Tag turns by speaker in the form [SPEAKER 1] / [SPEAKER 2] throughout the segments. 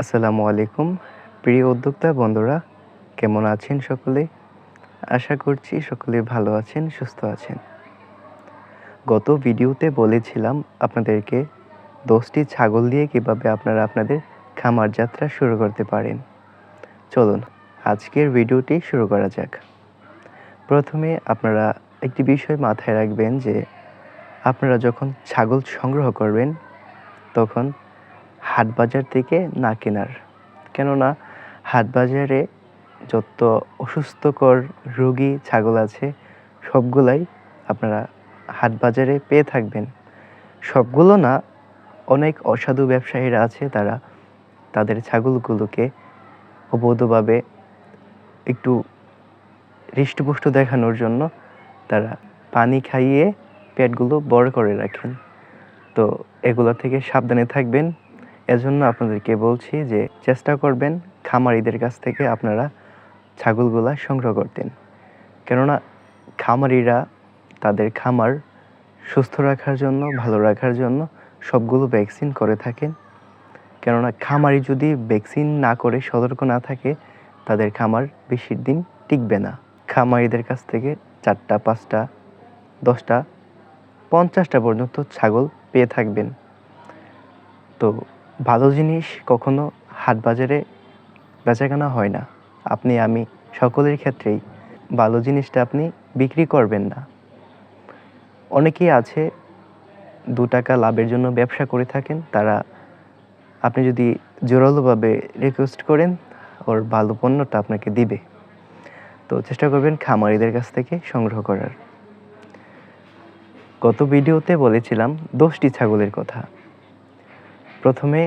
[SPEAKER 1] আসসালামু আলাইকুম। প্রিয় উদ্যোক্তা, বন্ধুরা, কেমন আছেন সকলে? আশা করছি সকলে ভালো আছেন, সুস্থ আছেন। গত ভিডিওতে বলেছিলাম আপনাদেরকে দশটি ছাগল দিয়ে কীভাবে আপনারা আপনাদের খামার যাত্রা শুরু করতে পারেন। চলুন, আজকের ভিডিওটি শুরু করা যাক। প্রথমে আপনারা একটি বিষয় মাথায় রাখবেন যে, আপনারা যখন ছাগল সংগ্রহ করবেন, তখন হাট বাজার থেকে না কেনার। কেননা হাট বাজারে যত অসুস্থকর রোগী, ছাগল আছে, সবগুলাই আপনারা হাট বাজারে পেয়ে থাকবেন। সবগুলো না, অনেক অসাধু ব্যবসায়ীরা আছে, তারা তাদের ছাগলগুলোকে অবৈধভাবে একটু হৃষ্টপুষ্ট দেখানোর জন্য তারা পানি খাইয়ে পেটগুলো বড় করে রাখেন। তো এগুলো থেকে সাবধানে থাকবেন। এজন্য আপনাদেরকে বলছি যে চেষ্টা করবেন খামারিদের কাছ থেকে আপনারা ছাগলগুলা সংগ্রহ করতেন। কেননা খামারিরা তাদের খামার সুস্থ রাখার জন্য, ভালো রাখার জন্য সবগুলো ভ্যাকসিন করে থাকেন। কেননা খামারি যদি ভ্যাকসিন না করে সতর্ক না থাকে, তাদের খামার বেশি দিন টিকবে না। খামারিদের কাছ থেকে চারটা, পাঁচটা, দশটা, পঞ্চাশটা পর্যন্ত ছাগল পেয়ে থাকবেন। তো ভালো জিনিস কখনো হাট বাজারে বেচাকেনা হয় না। আপনি, আমি সকলের ক্ষেত্রেই ভালো জিনিসটা আপনি বিক্রি করবেন না। অনেকেই আছে, দু টাকা লাভের জন্য ব্যবসা করে থাকেন। তারা আপনি যদি জোরালোভাবে রিকোয়েস্ট করেন, ওর ভালো পণ্যটা আপনাকে দিবে। তো চেষ্টা করবেন খামারিদের কাছ থেকে সংগ্রহ করার। গত ভিডিওতে বলেছিলাম, দশটি ছাগলের কথা। প্রথমে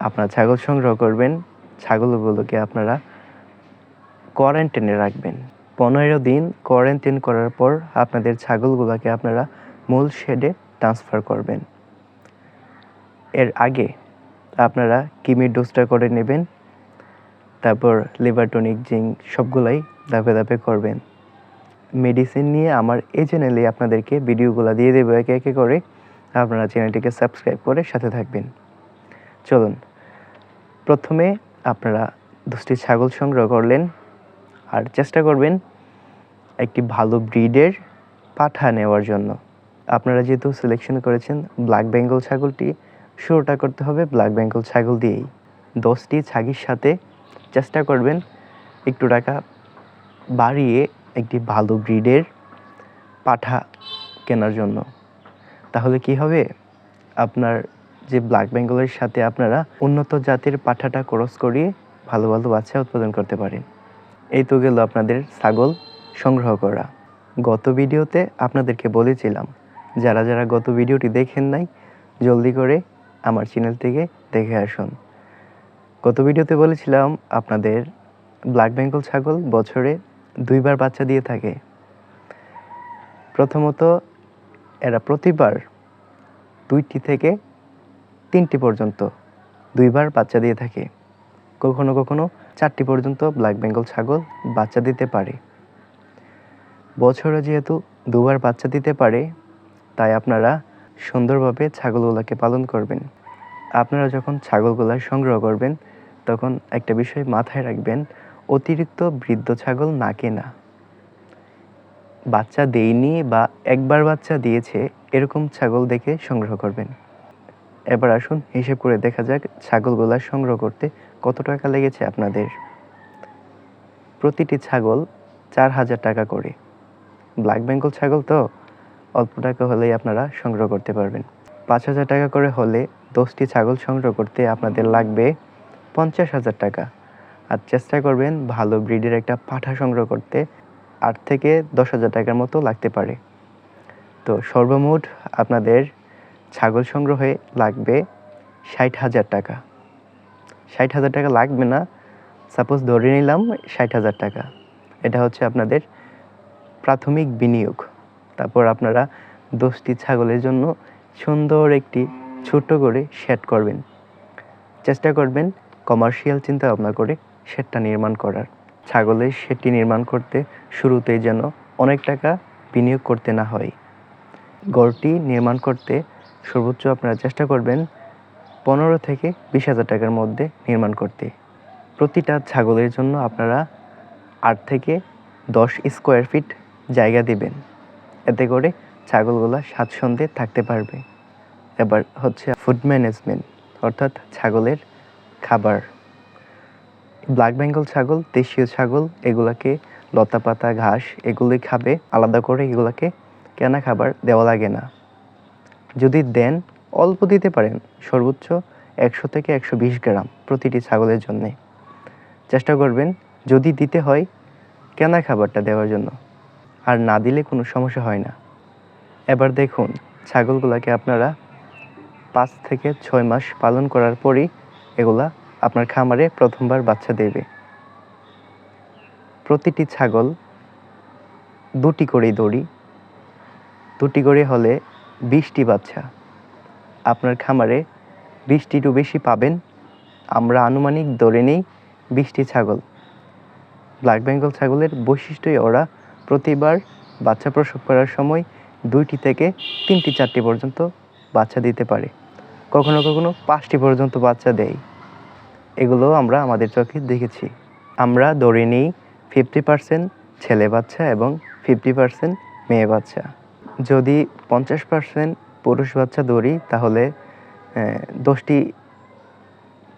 [SPEAKER 1] আপনার ছাগল সংগ্রহ করবেন। ছাগলগুলোকে আপনারা কোয়ারেন্টাইনে রাখবেন। পনেরো দিন কোয়ারেন্টাইন করার পর আপনাদের ছাগলগুলোকে আপনারা মূল শেডে ট্রান্সফার করবেন। এর আগে আপনারা কিমির ডোজটা করে নেবেন। তারপর লিভার টনিক জিঙ্ক সবগুলাই ধাপে ধাপে করবেন। মেডিসিন নিয়ে আমার এই চ্যানেলে আপনাদেরকে ভিডিওগুলো দিয়ে দেবো একে একে করে। আপনারা চ্যানেলটিকে সাবস্ক্রাইব করে সাথে থাকবেন। চলুন। প্রথমে আপনারা দশটি ছাগল সংগ্রহ করলেন আর চেষ্টা করবেন একটি ভালো ব্রিডের পাঠা নেওয়ার জন্য। আপনারা যেহেতু সিলেকশন করেছেন ব্ল্যাক বেঙ্গল ছাগলটি শুরুটা করতে হবে ব্ল্যাক বেঙ্গল ছাগল দিয়েই। দশটি ছাগির সাথে চেষ্টা করবেন একটু টাকা বাড়িয়ে একটি ভালো ব্রিডের পাঠা কেনার জন্য। তাহলে কি হবে? আপনার যে ব্ল্যাক বেঙ্গলের সাথে আপনারা উন্নত জাতের পাঠাটা ক্রস করিয়ে ভালো ভালো বাচ্চা উৎপাদন করতে পারেন। এই তো গেল আপনাদের ছাগল সংগ্রহ করা। গত ভিডিওতে আপনাদেরকে বলেছিলাম, যারা যারা গত ভিডিওটি দেখেন নাই, জলদি করে আমার চ্যানেল থেকে দেখে আসুন। গত ভিডিওতে বলেছিলাম, আপনাদের ব্ল্যাক বেঙ্গল ছাগল বছরে দুইবার বাচ্চা দিয়ে থাকে। প্রথমত, এরা প্রতিবার দুইটি থেকে তিনটি পর্যন্ত। দুইবার বাচ্চা দিয়ে থাকে। কখনো কখনো চারটি পর্যন্ত ব্ল্যাক বেঙ্গল ছাগল বাচ্চা দিতে পারে। বছরে যেহেতু দুবার বাচ্চা দিতে পারে, তাই আপনারা সুন্দরভাবে ছাগলগুলোকে পালন করবেন। আপনারা যখন ছাগলগুলা সংগ্রহ করবেন, তখন একটা বিষয় মাথায় রাখবেন, অতিরিক্ত বৃদ্ধ ছাগল না কেনা। বাচ্চা দেয়নি বা একবার বাচ্চা দিয়েছে, এরকম ছাগল দেখে সংগ্রহ করবেন। এবার আসুন, হিসেব করে দেখা যাক ছাগলগুলা সংগ্রহ করতে কত টাকা লেগেছে আপনাদের। প্রতিটি ছাগল চার হাজার টাকা করে। ব্ল্যাক বেঙ্গল ছাগল তো? অল্প টাকা হলেই আপনারা সংগ্রহ করতে পারবেন। পাঁচ হাজার টাকা করে হলে দশটি ছাগল সংগ্রহ করতে আপনাদের লাগবে পঞ্চাশ হাজার টাকা। আর চেষ্টা করবেন ভালো ব্রিডের একটা পাঠা সংগ্রহ করতে। আট থেকে দশ হাজার টাকার মতো লাগতে পারে। তো সর্বমোট আপনাদের ছাগল সংগ্রহে লাগবে ষাট হাজার টাকা। ষাট হাজার টাকা লাগবে না সাপোজ ধরে নিলাম ষাট হাজার টাকা। এটা হচ্ছে আপনাদের প্রাথমিক বিনিয়োগ। তারপর আপনারা দশটি ছাগলের জন্য সুন্দর একটি ছোট করে শেড করবেন। চেষ্টা করবেন কমার্শিয়াল চিন্তা ভাবনা করে শেডটা নির্মাণ করার। ছাগলের শেডটি নির্মাণ করতে শুরুতেই যেন অনেক টাকা বিনিয়োগ করতে না হয়। গড়টি নির্মাণ করতে সর্বোচ্চ আপনারা চেষ্টা করবেন পনেরো থেকে বিশ হাজার টাকার মধ্যে নির্মাণ করতে। প্রতিটা ছাগলের জন্য আপনারা আট থেকে দশ স্কোয়ার ফিট জায়গা দিবেন। এতে করে ছাগলগুলো স্বাচ্ছন্দ্যে থাকতে পারবে। এবার হচ্ছে ফুড ম্যানেজমেন্ট অর্থাৎ ছাগলের খাবার। ব্ল্যাক বেঙ্গল ছাগল, দেশীয় ছাগল, এগুলাকে লতা পাতা ঘাস, এগুলোই খাবে, আলাদা করে এগুলাকে কেনা খাবার দেওয়া লাগে না। যদি দেন, অল্প দিতে পারেন, সর্বোচ্চ একশো থেকে একশো বিশ গ্রাম প্রতিটি ছাগলের জন্যে। চেষ্টা করবেন যদি দিতে হয়, কেনা খাবারটা দেওয়ার জন্য। আর না দিলে কোনো সমস্যা হয় না। এবার দেখুন, ছাগলগুলোকে আপনারা পাঁচ থেকে ছয় মাস পালন করার পরই এগুলা আপনার খামারে প্রথমবার বাচ্চা দেবে। প্রতিটি ছাগল দুটি করেই দড়ি, দুটি করে হলে বিশটি বাচ্চা আপনার খামারে বিশটিরও বেশি পাবেন। আমরা আনুমানিক ধরে নেই বিশটি ছাগল। ব্ল্যাক বেঙ্গল ছাগলের বৈশিষ্ট্যই ওরা প্রতিবার বাচ্চা প্রসব করার সময় দুইটি থেকে তিনটি, চারটি পর্যন্ত বাচ্চা দিতে পারে। কখনো কখনো পাঁচটি পর্যন্ত বাচ্চা দেয়। এগুলো আমরা আমাদের চোখে দেখেছি। আমরা ধরে নিই ফিফটি পার্সেন্ট ছেলে বাচ্চা এবং ফিফটি পার্সেন্ট মেয়ে বাচ্চা। যদি পঞ্চাশ পার্সেন্ট পুরুষ বাচ্চা ধরি, তাহলে দশটি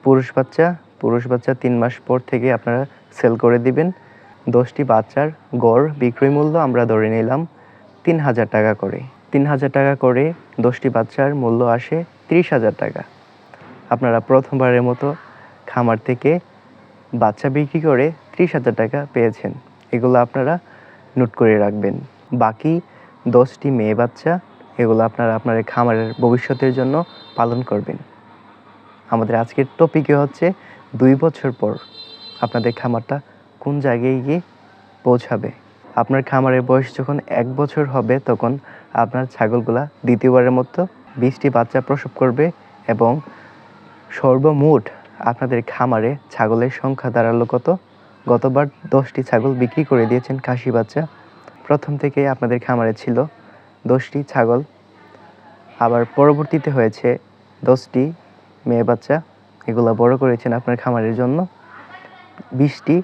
[SPEAKER 1] পুরুষ বাচ্চা পুরুষ বাচ্চা তিন মাস পর থেকে আপনারা সেল করে দিবেন। দশটি বাচ্চার গড় বিক্রয় মূল্য আমরা ধরে নিলাম তিন হাজার টাকা করে। তিন হাজার টাকা করে দশটি বাচ্চার মূল্য আসে ত্রিশ হাজার টাকা। আপনারা প্রথমবারের মতো খামার থেকে বাচ্চা বিক্রি করে ত্রিশ হাজার টাকা পেয়েছেন। এগুলো আপনারা নোট করে রাখবেন। বাকি দশটি মেয়ে বাচ্চা, এগুলো আপনারা আপনার খামারের ভবিষ্যতের জন্য পালন করবেন। আমাদের আজকের টপিকে হচ্ছে দুই বছর পর আপনাদের খামারটা কোন জায়গায় গিয়ে পৌঁছাবে। আপনার খামারের বয়স যখন এক বছর হবে, তখন আপনার ছাগলগুলা দ্বিতীয়বারের মতো বিশটি বাচ্চা প্রসব করবে এবং সর্বমোট আপনাদের খামারে ছাগলের সংখ্যা দাঁড়াল কত? গতবার দশটি ছাগল বিক্রি করে দিয়েছেন খাসি বাচ্চা। প্রথম থেকে আপনাদের খামারে ছিল দশটি ছাগল। আবার পরবর্তীতে হয়েছে দশটি মেয়ে বাচ্চা। এগুলো বড় করেছেন আপনার খামারের জন্য। বিশটি।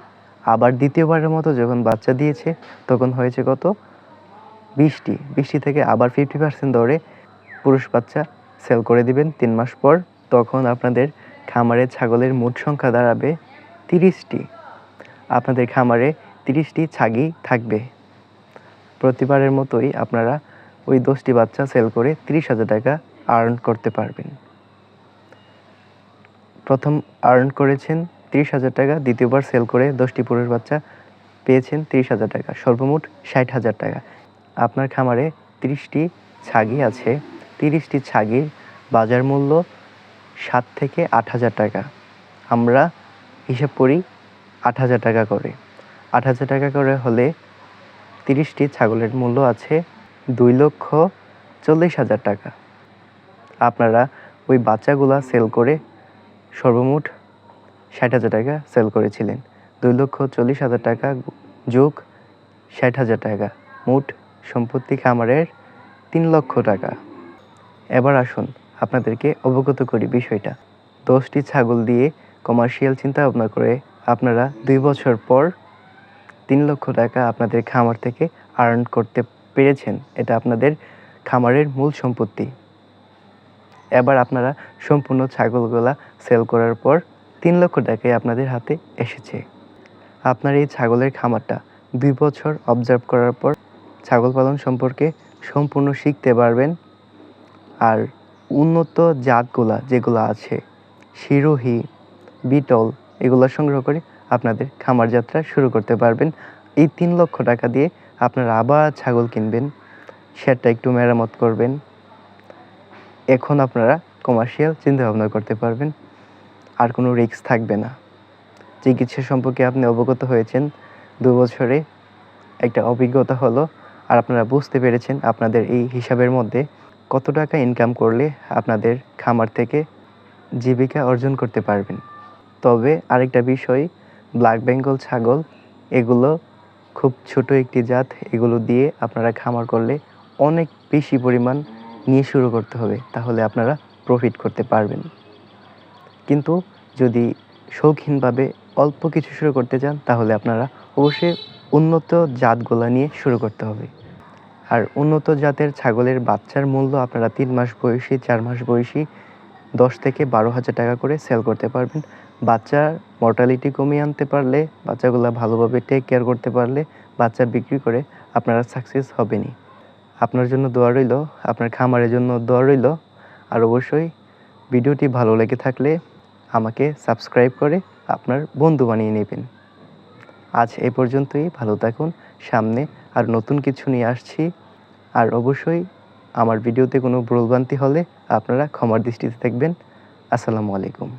[SPEAKER 1] আবার দ্বিতীয়বারের মতো যখন বাচ্চা দিয়েছে, তখন হয়েছে কত? বিশটি। বিশটি থেকে আবার ফিফটি পার্সেন্ট ধরে পুরুষ বাচ্চা সেল করে দিবেন তিন মাস পর। তখন আপনাদের খামারে ছাগলের মোট সংখ্যা দাঁড়াবে তিরিশটি। আপনাদের খামারে তিরিশটি ছাগি থাকবে। প্রতিবারের মতোই আপনারা ওই দশটি বাচ্চা সেল করে তিরিশ হাজার টাকা আর্ন করতে পারবেন। প্রথম আর্ন করেছেন তিরিশ হাজার টাকা, দ্বিতীয়বার সেল করে দশটি পুরুষ বাচ্চা পেয়েছেন তিরিশ হাজার টাকা, সর্বমোট ষাট হাজার টাকা। আপনার খামারে তিরিশটি ছাগি আছে, তিরিশটি ছাগির বাজার মূল্য সাত থেকে আট হাজার টাকা। আমরা হিসাব করি আট হাজার টাকা করে। আট হাজার টাকা করে হলে তিরিশটি ছাগলের মূল্য আছে দুই লক্ষ চল্লিশ হাজার টাকা। আপনারা ওই বাচ্চাগুলা সেল করে সর্বমোট ষাট হাজার টাকা সেল করেছিলেন। দুই লক্ষ চল্লিশ হাজার টাকা যোগ ষাট হাজার টাকা, মোট সম্পত্তি খামারের তিন লক্ষ টাকা। এবার আসুন আপনাদেরকে অবগত করি বিষয়টা। দশটি ছাগল দিয়ে কমার্শিয়াল চিন্তা ভাবনা করে আপনারা দুই বছর পর তিন লক্ষ টাকা আপনাদের খামার থেকে আর্ন করতে পেরেছেন। এটা আপনাদের খামারের মূল সম্পত্তি। এবার আপনারা সম্পূর্ণ ছাগলগুলা সেল করার পর তিন লক্ষ টাকায় আপনাদের হাতে এসেছে। আপনার এই ছাগলের খামারটা দুই বছর অবজার্ভ করার পর ছাগল পালন সম্পর্কে সম্পূর্ণ শিখতে পারবেন। আর উন্নত জাতগুলা যেগুলো আছে, শিরোহী, বিটল, এগুলো সংগ্রহ করে আপনাদের খামার যাত্রা শুরু করতে পারবেন। এই তিন লক্ষ টাকা দিয়ে আপনারা আবার ছাগল কিনবেন সেটা একটু মেরামত করবেন। এখন আপনারা কমার্শিয়াল চিন্তা ভাবনা করতে পারবেন, আর কোনো রিস্ক থাকবে না। চিকিৎসা সম্পর্কে আপনি অবগত হয়েছেন, দু বছরে একটা অভিজ্ঞতা হলো, আর আপনারা বুঝতে পেরেছেন আপনাদের এই হিসাবের মধ্যে কত টাকা ইনকাম করলে আপনাদের খামার থেকে জীবিকা অর্জন করতে পারবেন। তবে আরেকটা বিষয় ব্ল্যাক বেঙ্গল ছাগল, এগুলো খুব ছোট একটি জাত, এগুলো দিয়ে আপনারা খামার করলে অনেক বেশি পরিমাণ নিয়ে শুরু করতে হবে, তাহলে আপনারা প্রফিট করতে পারবেন। কিন্তু যদি শৌখিনভাবে অল্প কিছু শুরু করতে চান, তাহলে আপনারা অবশ্যই উন্নত জাতগুলো নিয়ে শুরু করতে হবে। আর উন্নত জাতের ছাগলের বাচ্চার মূল্য আপনারা তিন মাস বয়সী, চার মাস বয়সী, দশ থেকে বারো হাজার টাকা করে সেল করতে পারবেন। বাচ্চার মর্টালিটি কমিয়ে আনতে পারলে, বাচ্চাগুলো ভালোভাবে টেক কেয়ার করতে পারলে বাচ্চা বিক্রি করে আপনারা সাকসেস হবেনই। আপনার জন্য দোয়া রইল, আপনার খামারের জন্য দোয়া রইল, আর অবশ্যই ভিডিওটি ভালো লেগে থাকলে আমাকে সাবস্ক্রাইব করে আপনার বন্ধু বানিয়ে নেবেন। আজ এ পর্যন্তই, ভালো থাকুন, সামনে আর নতুন কিছু নিয়ে আসছি। আর অবশ্যই আমার ভিডিওতে কোনো ভুলভ্রান্তি হলে আপনারা ক্ষমার দৃষ্টিতে দেখবেন। আসসালামু আলাইকুম।